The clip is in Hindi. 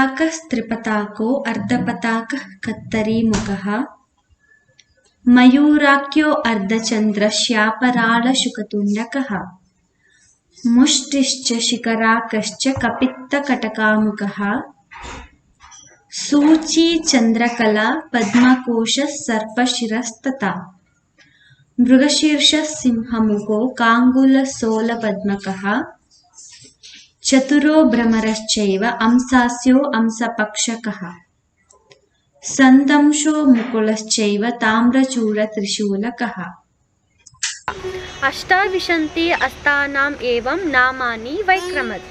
पताकस्त्रिपताको अर्धपताकः कत्तरीमुखः मयूराख्यो अर्धचन्द्रश्यापराळशुकतुण्डकः मुष्टिश्च शिखराकश्च कपित्तकटकामुखः सूचीचन्द्रकला पद्मकोशः सर्पशिरस्तथा मृगशीर्षः सिंहमुखो काङ्गुलसोलपद्मकः चतुरो भ्रमरश्चैव अंसास्यो अंसपक्षकः। सन्दंशो मुकुलश्चैव ताम्रचूडत्रिशूलकः अष्टाविंशति अस्तानाम् एवं नामानि वैक्रमत्